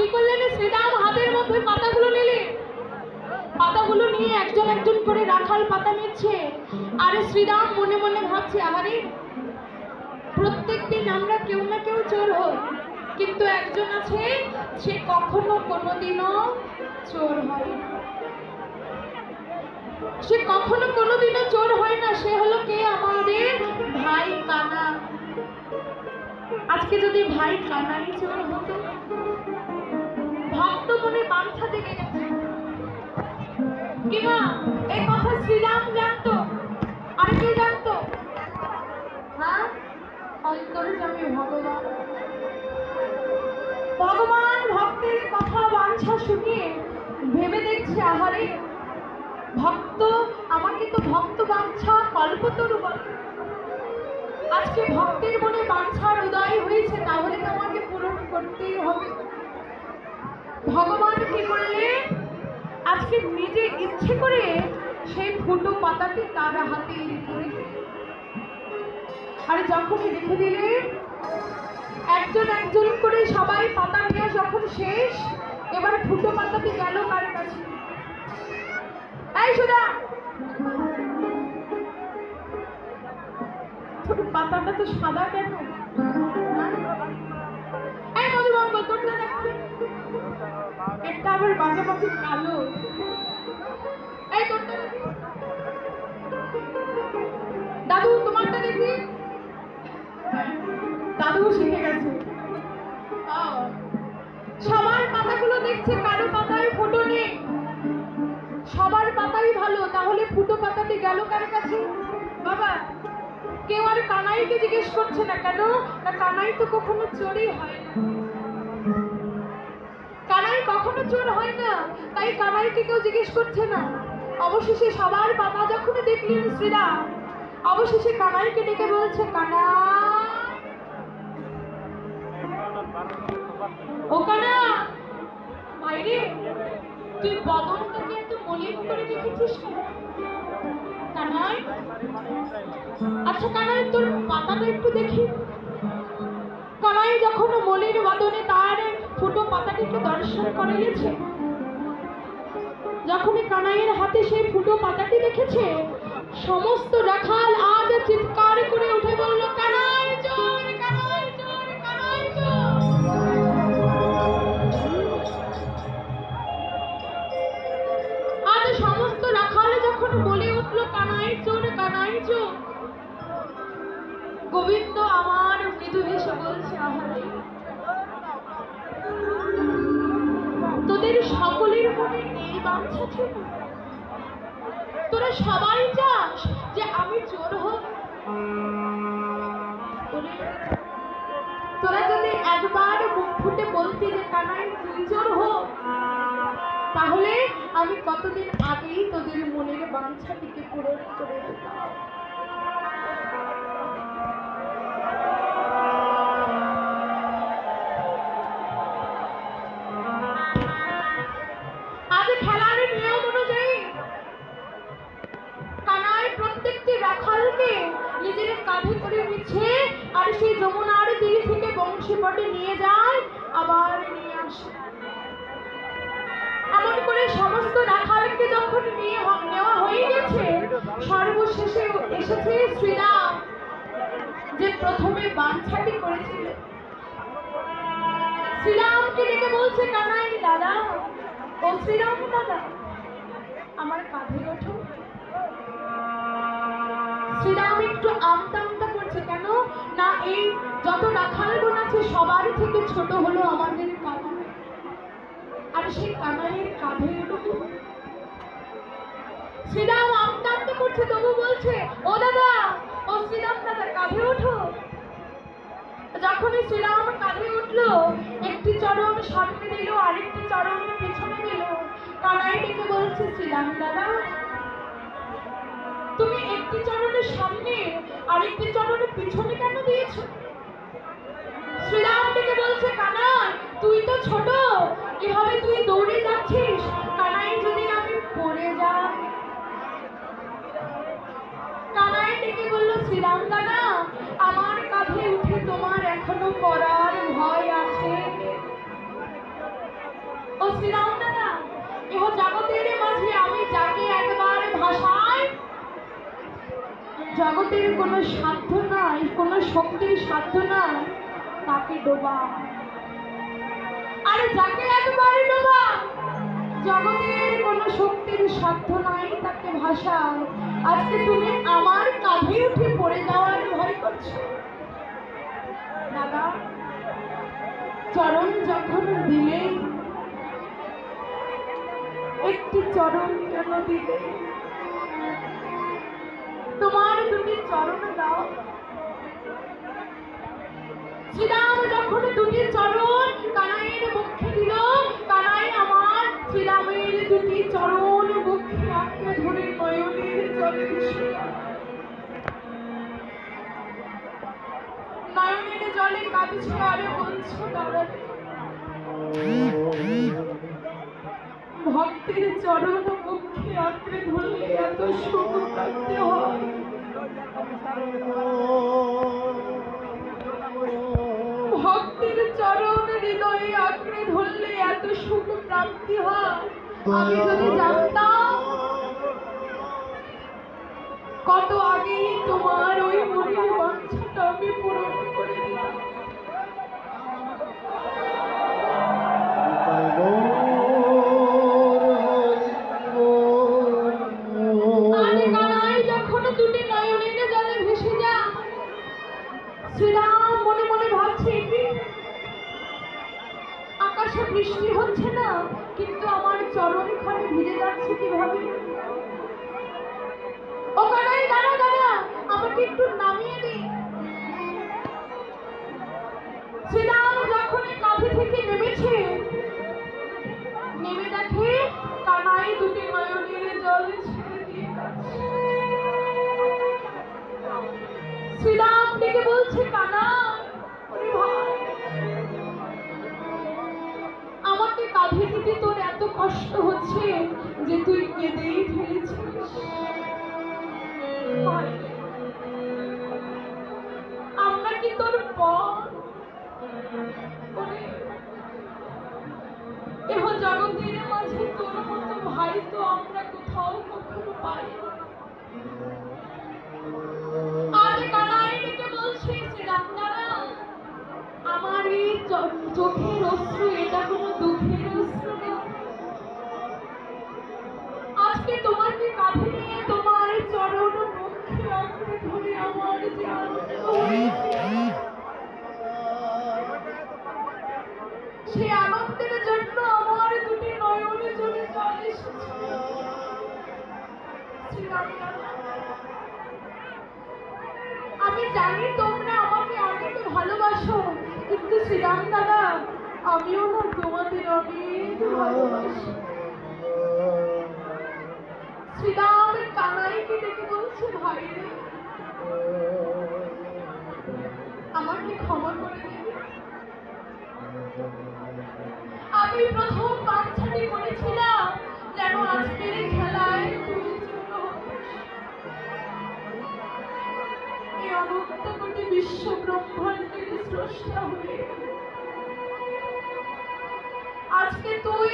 কি করলেন শ্রীরাম হাতের মধ্যে পাতাগুলো নিলে? পাতাগুলো নিয়ে একজন একজন করে রাখাল পাতা নিচ্ছে। আর শ্রীরাম মনে মনে ভাবছে, আহারে, প্রত্যেকদিন আমরা কেউ না কেউ চোর হই। কিন্তু একজন আছে, সে কখনো কোনোদিনও চোর হয় সে কখনো কোনোদিনও চোর হয় না। সে হলো কে? আমাদের ভাই কানা। আজকে যদি ভাই কানাই চোর হতো? ভক্ত মনে বাঞ্ছা জেগে গেছে। কিমা এই কথা শ্রীরাম জানতো? আর কে জানতো? হ্যাঁ অন্তর্যামী ভগবান। ভগবান ভক্তের কথা বাঞ্ছা শুনিয়ে ভেবে দেখছে আহারে ভক্ত আমাকে তো ভক্ত বাঞ্ছা কল্পতরু বলে। আজকে ভক্তের মনে বাঞ্ছার উদয় হয়েছে তাহলে তো আমাকে পূরণ করতেই হবে। ভগবান কি করলে আজকে নিজে ইচ্ছে করে সেই ফুটো পাতাটি তার হাতে দিলেন। আর যখনই রেখে দিলে, একজন একজন করে সবাই পাতা নেওয়া যখন শেষ, এবার ফুটো পাতাটি গেল কার কাছে এই সুদা তোর পাতাটা তো সাদা কেন? এই দেখবি আবার মাঝামাঝি কালো। এই তোরটা দাদু, তোমারটা দেখি। দাদু শিখে গেছে। সবার পাতাগুলো দেখছে, কারও পাতায় ফোটো নেই। সবার পাতাই ভালো, তাহলে ফুটো পাতাটি গেল কার কাছে? বাবা, কেউ আর কানাইকে জিজ্ঞেস করছে না কেন? না, কানাই তো কখনো চোরই হয় না। কখনো চোর হয় না। তাই কানাইকে কেউ জিজ্ঞেস করছে না। অবশেষে সবার পাতা যখন দেখলেন শ্রীরাম অবশেষে কানাইকে ডেকে বলছে, কানা ও কানা ভাইরে তুই বদনটাকে এত মলিন করে রেখেছিস কেন? কানাই আচ্ছা কানাই, তোর পাতাটা একটু দেখি। কানাই যখন মলির বদনে তার ফুটো পাতাটিকে দর্শন করে গেছে যখন কানাইয়ের হাতে সেই ফুটো পাতাটি দেখেছে, সমস্ত রাখাল আজ চিৎকার করে উঠে বলল তোরা সবাই চাস যে আমি চোর হোক তোরা যদি একবার মুখ ফুটে বলতি যে কানাই তুই চোর হোক তাহলে আমি কতদিন আগেই তোদের মনের বাঞ্ছাটিকে পূরণ করে দিতাম। বাঞ্ছাটি করেছিল। শ্রীরামকে ডেকে বলছে কানাই দাদা ও শ্রীরাম দাদা, আমার কাঁধে ওঠো। শ্রীরাম একটু আমতা আমতা করছে, কেন? না, এই যত রাখালগণ আছে, সবার থেকে ছোট হলো আমাদের কানা আর সেই কানাইয়ের কাঁধে উঠবো শ্রীরাম আমতা আমতা করছে, তবু বলছে, ও দাদা, ও শ্রীরাম দাদা কাঁধে ওঠো। যখনই শ্রীরাম কাঁধে উঠল, একটি চরণ সামনে দিল, আরেকটি চরণ পিছনে দিল। কানাই ডেকে বলছে, শ্রীরাম দাদা, তুমি একটি চরণের সামনে আরেকটি চরণের পিছনে কেন দিয়েছ? শ্রীরাম ডেকে বলছে, কানাই, তুই তো ছোট, এভাবে তুই দৌড়ে যাচ্ছিস? কানাই যদি আমি পড়ে যাই। কানাই ডেকে বলল, শ্রীরাম দাদা করার ভয় আছে। ও শ্রীরাম দাদা জগতের মাঝে আমি যাকে একবার ভাষায়, জগতের কোনো সাধ্য নাই, কোনো শক্তির সাধ্য নাই, তাকে ডোবা। আর যাকে একবার ডোবা, জগতের কোনো শক্তির সাধ্য নাই, তাকে ভাষা আজকে তুমি আমার কাঁধে উঠে পড়ে যাওয়ার ভয় করছ। দাদা, চরণ যখন দিলে, একটি চরণ কেন দিলে? তোমার দুটি চরণ দাও। শ্রীরাম, যখন দুটি চরণ ভক্তের চরণ মুখে আঁকড়ে ধরলে এত সুখ প্রাপ্তি হয়। ভক্তের চরণ হৃদয়ে আঁকড়ে ধরলে এত সুখ প্রাপ্তি হয়। আমি যদি জানতাম কত আগেই তোমার ওই মনের বাঞ্ছাটা আমি পূরণ আরে কষ্ট হচ্ছে যে তুই কেঁদেই ফেলেছিস? আমরা কি তোর পর? জগতের মাঝে তোর মতো ভাই তো আমরা কোথাও কখনো পাই না। শ্রীরাম দাদা আমিও না তোমাদের অনেক ভালোবাসি। ভাই আমি প্রথম বাচ্চাটি করেছিলাম, যেন আজকের খেলায় এই অনন্ত কোটি বিশ্ব ব্রহ্মাণ্ডের স্রষ্টা হয়ে আজকে তুই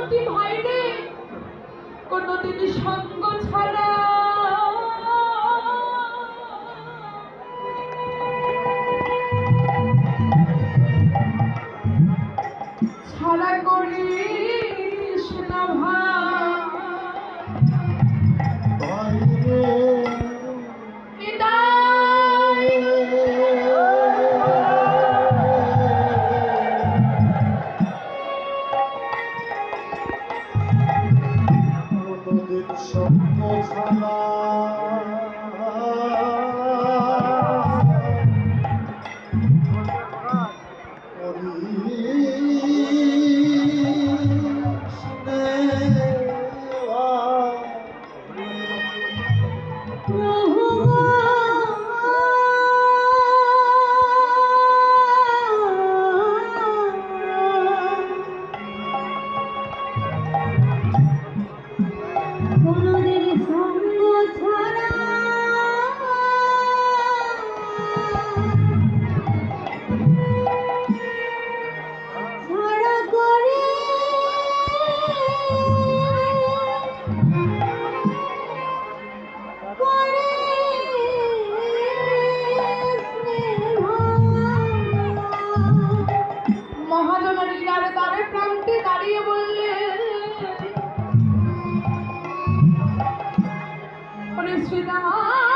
চরণে হয়নি কোনদিন সঙ্গ ছাড়া তার দ্বারে প্রান্তে দাঁড়িয়ে বললেন শ্রীরাম